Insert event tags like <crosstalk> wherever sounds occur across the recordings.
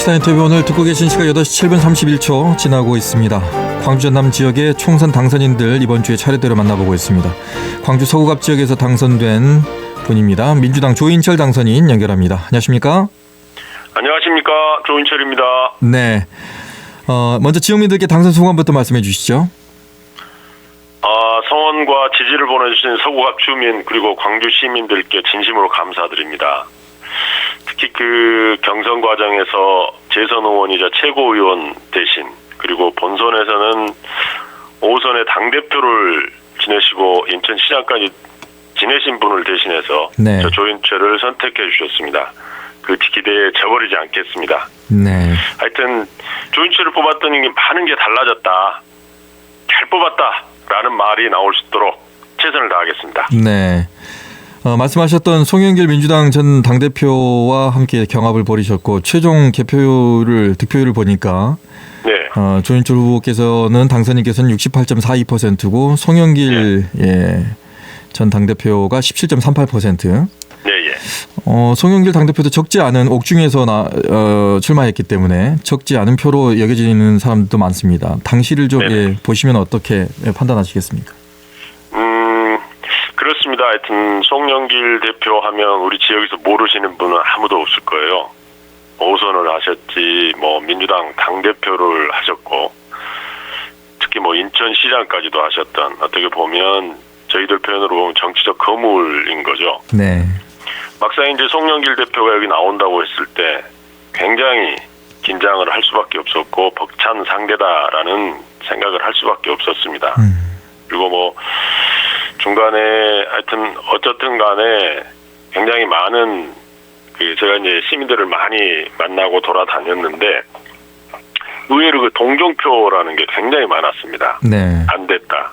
시사 인터뷰 오늘 듣고 계신 시각 8시 7분 31초 지나고 있습니다. 광주 전남 지역의 총선 당선인들 이번 주에 차례대로 만나보고 있습니다. 광주 서구갑 지역에서 당선된 분입니다. 민주당 조인철 당선인 연결합니다. 안녕하십니까? 안녕하십니까 조인철입니다. 네. 어, 먼저 지역민들께 당선 소감부터 말씀해 주시죠. 아, 성원과 지지를 보내주신 서구갑 주민 그리고 광주 시민들께 진심으로 감사드립니다. 특히 그 경선 과정에서 재선 의원이자 최고위원 대신 그리고 본선에서는 5선의 당 대표를 지내시고 인천시장까지 지내신 분을 대신해서 네. 저 조인철을 선택해 주셨습니다. 그 기대에 저버리지 않겠습니다. 네. 하여튼 조인철을 뽑았더니 많은 게 달라졌다. 잘 뽑았다라는 말이 나올 수 있도록 최선을 다하겠습니다. 네. 어, 말씀하셨던 송영길 민주당 전 당대표와 함께 경합을 벌이셨고 최종 개표율을 득표율을 보니까 네, 어, 조인철 후보께서는 당선인께서는 68.42%고 송영길 예, 전 당대표가 17.38%. 네, 예. 어, 송영길 당대표도 적지 않은 옥중에서 나, 어, 출마했기 때문에 적지 않은 표로 여겨지는 사람도 많습니다. 당시를 좀 네네. 예, 보시면 어떻게 판단하시겠습니까? 음, 그렇습니다. 하여튼 송영길 대표 하면 우리 지역에서 모르시는 분은 아무도 없을 거예요. 5선을 하셨지, 뭐 민주당 당 대표를 하셨고, 특히 뭐 인천시장까지도 하셨던 어떻게 보면 저희들 표현으로 보면 정치적 거물인 거죠. 네. 막상 이제 송영길 대표가 여기 나온다고 했을 때 굉장히 긴장을 할 수밖에 없었고 벅찬 상대다라는 생각을 할 수밖에 없었습니다. 음. 그리고 뭐 중간에 하여튼 어쨌든 간에 굉장히 많은 그 제가 이제 시민들을 많이 만나고 돌아다녔는데 의외로 그 동정표라는 게 굉장히 많았습니다. 네. 안 됐다.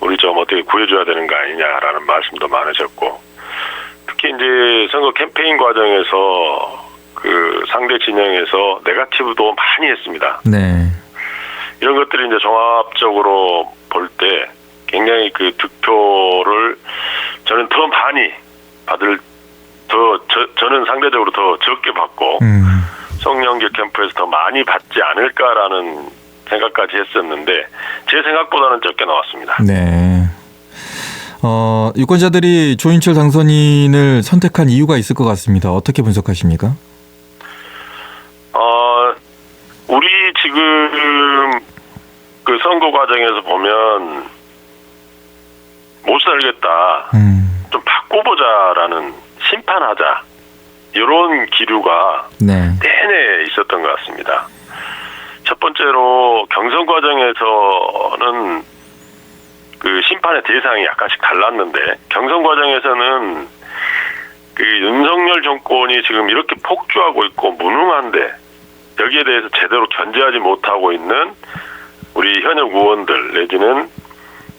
우리 좀 어떻게 구해줘야 되는 거 아니냐라는 말씀도 많으셨고 특히 이제 선거 캠페인 과정에서 그 상대 진영에서 네가티브도 많이 했습니다. 네. 이런 것들이 이제 종합적으로 볼 때 굉장히 그 득표를 저는 더 많이 받을 더 저, 저는 상대적으로 더 적게 받고 음. 성령교 캠프에서 더 많이 받지 않을까라는 생각까지 했었는데 제 생각보다는 적게 나왔습니다. 네. 어, 유권자들이 조인철 당선인을 선택한 이유가 있을 것 같습니다. 어떻게 분석하십니까? 어, 우리 지금 그 선거 과정에서 보면 못 살겠다. 음. 좀 바꿔보자라는 심판하자. 이런 기류가 네. 내내 있었던 것 같습니다. 첫 번째로 경선 과정에서는 그 심판의 대상이 약간씩 달랐는데 경선 과정에서는 그 윤석열 정권이 지금 이렇게 폭주하고 있고 무능한데 여기에 대해서 제대로 견제하지 못하고 있는 우리 현역 의원들 내지는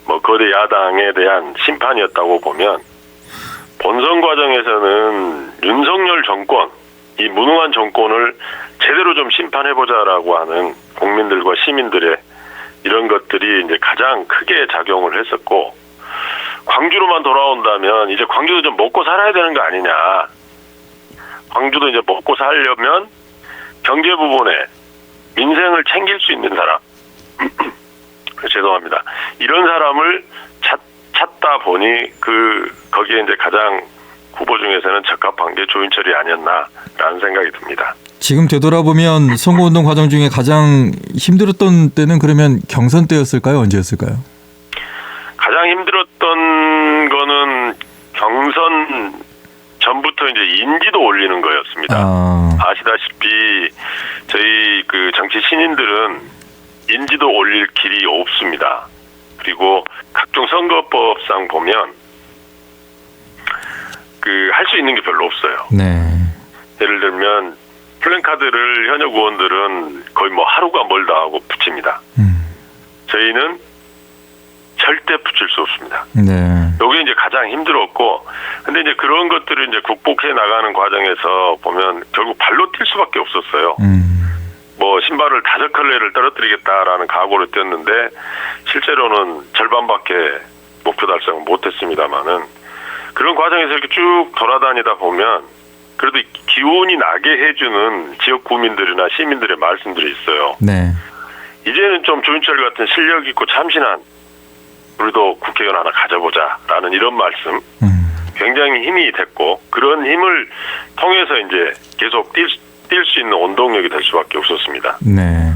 뭐 거대 야당에 대한 심판이었다고 보면 본선 과정에서는 윤석열 정권 이 무능한 정권을 제대로 좀 심판해보자라고 하는 국민들과 시민들의 이런 것들이 이제 가장 크게 작용을 했었고 광주로만 돌아온다면 이제 광주도 좀 먹고 살아야 되는 거 아니냐. 광주도 이제 먹고 살려면 경제 부분에 민생을 챙길 수 있는 사람. <clears throat> 죄송합니다. 이런 사람을 찾, 찾다 보니 그 거기에 이제 가장 후보 중에서는 적합한 게 조인철이 아니었나라는 생각이 듭니다. 지금 되돌아보면 선거운동 과정 중에 가장 힘들었던 때는 그러면 경선 때였을까요? 언제였을까요? 가장 힘들었던 거는 경선 전부터 이제 인지도 올리는 거였습니다. 아, 아시다시피 저희 그 정치 신인들은 인지도 올릴 길이 없습니다. 그리고 각종 선거법상 보면 그 할 수 있는 게 별로 없어요. 네. 예를 들면 플랜카드를 현역 의원들은 거의 뭐 하루가 멀다 하고 붙입니다. 음. 저희는 절대 붙일 수 없습니다. 네. 요게 이제 가장 힘들었고, 근데 이제 그런 것들을 이제 극복해 나가는 과정에서 보면 결국 발로 뛸 수밖에 없었어요. 음. 뭐 신발을 다섯 컬레를 떨어뜨리겠다라는 각오를 뛰었는데 실제로는 절반밖에 목표 달성을 못했습니다만은 그런 과정에서 이렇게 쭉 돌아다니다 보면 그래도 기운이 나게 해주는 지역 구민들이나 시민들의 말씀들이 있어요. 네. 이제는 좀 조윤철 같은 실력 있고 참신한 우리도 국회의원 하나 가져보자라는 이런 말씀 음. 굉장히 힘이 됐고 그런 힘을 통해서 이제 계속 뛸 수 있는 원동력이 될 수밖에 없었습니다. 네.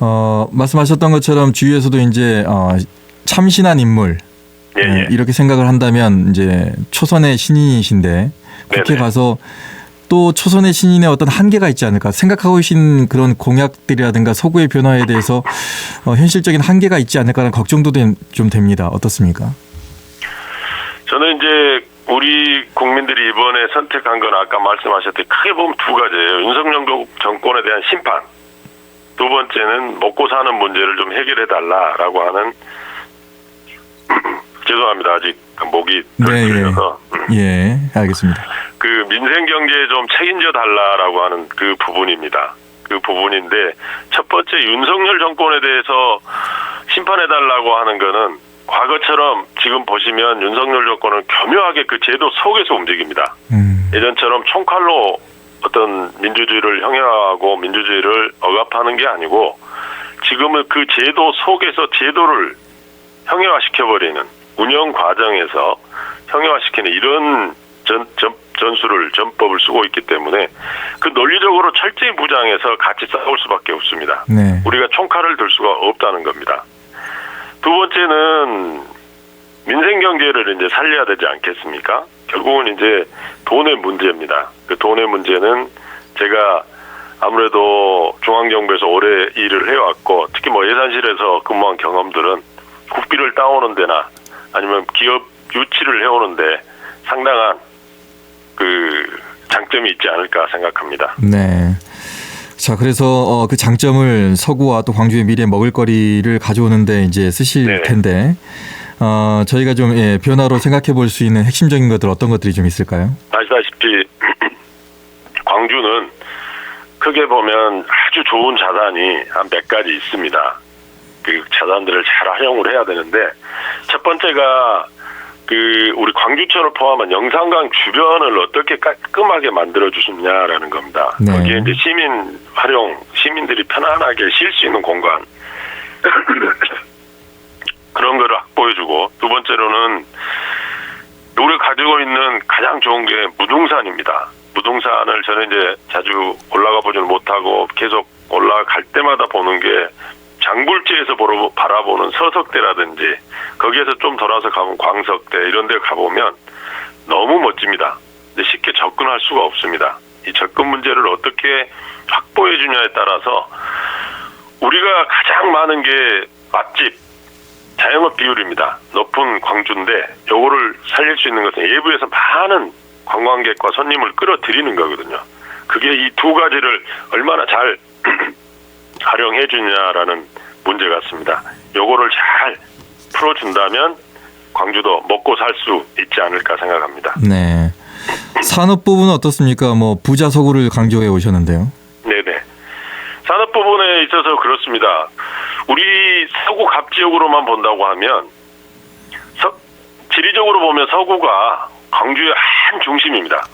어, 말씀하셨던 것처럼 주위에서도 이제 어, 참신한 인물 예, 어, 예. 이렇게 생각을 한다면 이제 초선의 신인이신데 국회 네네. 가서 또 초선의 신인의 어떤 한계가 있지 않을까 생각하고 계신 그런 공약들이라든가 서구의 변화에 대해서 어, 현실적인 한계가 있지 않을까라는 걱정도 된- 좀 됩니다. 어떻습니까? 저는 이제 우리 국민들이 이번에 선택한 건 아까 말씀하셨듯이 크게 보면 두 가지예요. 윤석열 정권에 대한 심판. 두 번째는 먹고 사는 문제를 좀 해결해 달라라고 하는 <clears throat> 죄송합니다. 아직 목이 덜 네, 예. 예, 알겠습니다. 그 민생 경제에 좀 책임져 달라라고 하는 그 부분입니다. 그 부분인데 첫 번째 윤석열 정권에 대해서 심판해 달라고 하는 거는 과거처럼 지금 보시면 윤석열 정권은 교묘하게 그 제도 속에서 움직입니다. 음, 예전처럼 총칼로 어떤 민주주의를 형해하고 민주주의를 억압하는 게 아니고 지금은 그 제도 속에서 제도를 형해화시켜버리는 운영 과정에서 형해화시키는 이런 전, 전, 전술을 전법을 쓰고 있기 때문에 그 논리적으로 철저히 무장해서 같이 싸울 수밖에 없습니다. 네, 우리가 총칼을 들 수가 없다는 겁니다. 두 번째는 민생 경제를 이제 살려야 되지 않겠습니까? 결국은 이제 돈의 문제입니다. 그 돈의 문제는 제가 아무래도 중앙정부에서 오래 일을 해왔고 특히 뭐 예산실에서 근무한 경험들은 국비를 따오는 데나 아니면 기업 유치를 해오는데 상당한 그 장점이 있지 않을까 생각합니다. 네. 자, 그래서 어, 그 장점을 서구와 또 광주의 미래 먹을거리를 가져오는데 이제 쓰실 네. 텐데 어, 저희가 좀 예, 변화로 생각해 볼 수 있는 핵심적인 것들 어떤 것들이 좀 있을까요? 아시다시피 <clears throat> 광주는 크게 보면 아주 좋은 자산이 한 몇 가지 있습니다. 그 자산들을 잘 활용을 해야 되는데 첫 번째가 그 우리 광주천을 포함한 영산강 주변을 어떻게 깔끔하게 만들어 주시냐라는 겁니다. 네. 거기에 이제 시민 활용, 시민들이 편안하게 쉴 수 있는 공간 <coughs> 그런 거를 확보해주고 두 번째로는 우리가 가지고 있는 가장 좋은 게 무등산입니다. 무등산을 저는 이제 자주 올라가 보지는 못하고 계속 올라갈 때마다 보는 게 장불지에서 보러, 바라보는 서석대라든지 거기에서 좀 돌아서 가면 광석대 이런 데 가보면 너무 멋집니다. 근데 쉽게 접근할 수가 없습니다. 이 접근 문제를 어떻게 확보해 주냐에 따라서 우리가 가장 많은 게 맛집 자영업 비율입니다. 높은 광주인데 요거를 살릴 수 있는 것은 예부에서 많은 관광객과 손님을 끌어들이는 거거든요. 그게 이 두 가지를 얼마나 잘 활용해 주냐라는 문제 같습니다. 요거를 잘 풀어준다면 광주도 먹고 살 수 있지 않을까 생각합니다. 네. 산업 부분은 어떻습니까? 뭐 부자 서구를 강조해 오셨는데요. 네네. 산업 부분에 있어서 그렇습니다. 우리 서구 갑 지역으로만 본다고 하면 서, 지리적으로 보면 서구가 광주의 한 중심입니다.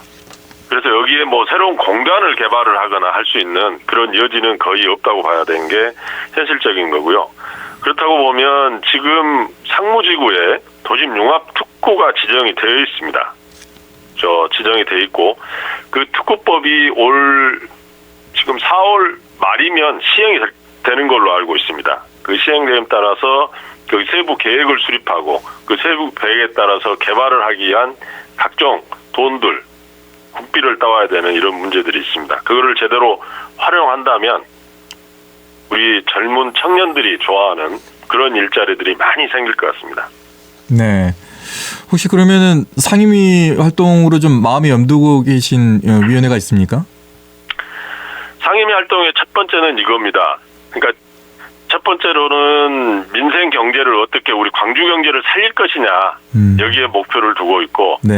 그래서 여기에 뭐 새로운 공단을 개발을 하거나 할 수 있는 그런 여지는 거의 없다고 봐야 되는 게 현실적인 거고요. 그렇다고 보면 지금 상무지구에 도심 융합 특구가 지정이 되어 있습니다. 저 지정이 돼 있고 그 특구법이 올 지금 4월 말이면 시행이 될- 되는 걸로 알고 있습니다. 그 시행됨에 따라서 그 세부 계획을 수립하고 그 세부 계획에 따라서 개발을 하기 위한 각종 돈들 국비를 따와야 되는 이런 문제들이 있습니다. 그거를 제대로 활용한다면 우리 젊은 청년들이 좋아하는 그런 일자리들이 많이 생길 것 같습니다. 네. 혹시 그러면은 상임위 활동으로 좀 마음에 염두고 계신 어, 위원회가 있습니까? 상임위 활동의 첫 번째는 이겁니다. 그러니까 첫 번째로는 민생 경제를 어떻게 우리 광주 경제를 살릴 것이냐 음. 여기에 목표를 두고 있고 네.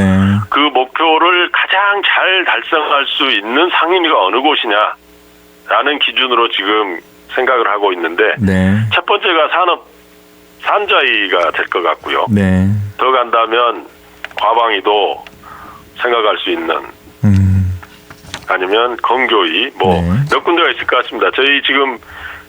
그 목표를 가장 잘 달성할 수 있는 상임위가 어느 곳이냐라는 기준으로 지금 생각을 하고 있는데 네. 첫 번째가 산업 산자위가 될 것 같고요. 네. 더 간다면 과방위도 생각할 수 있는 음. 아니면 건교위 뭐 네. 몇 군데가 있을 것 같습니다. 저희 지금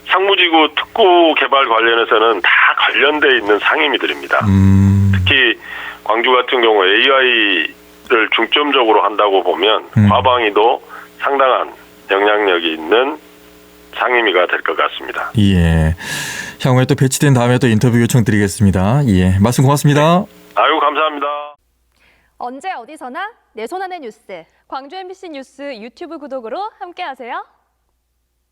상무지구 특구 개발 관련해서는 다 관련돼 있는 상임위들입니다. 음, 특히 광주 같은 경우 AI를 중점적으로 한다고 보면 음. 과방위도 상당한 영향력이 있는 상임위가 될 것 같습니다. 예. 향후에 또 배치된 다음에 또 인터뷰 요청 드리겠습니다. 예. 말씀 고맙습니다. 아유 감사합니다. 언제 어디서나 내 손 안의 뉴스. 광주 MBC 뉴스 유튜브 구독으로 함께하세요.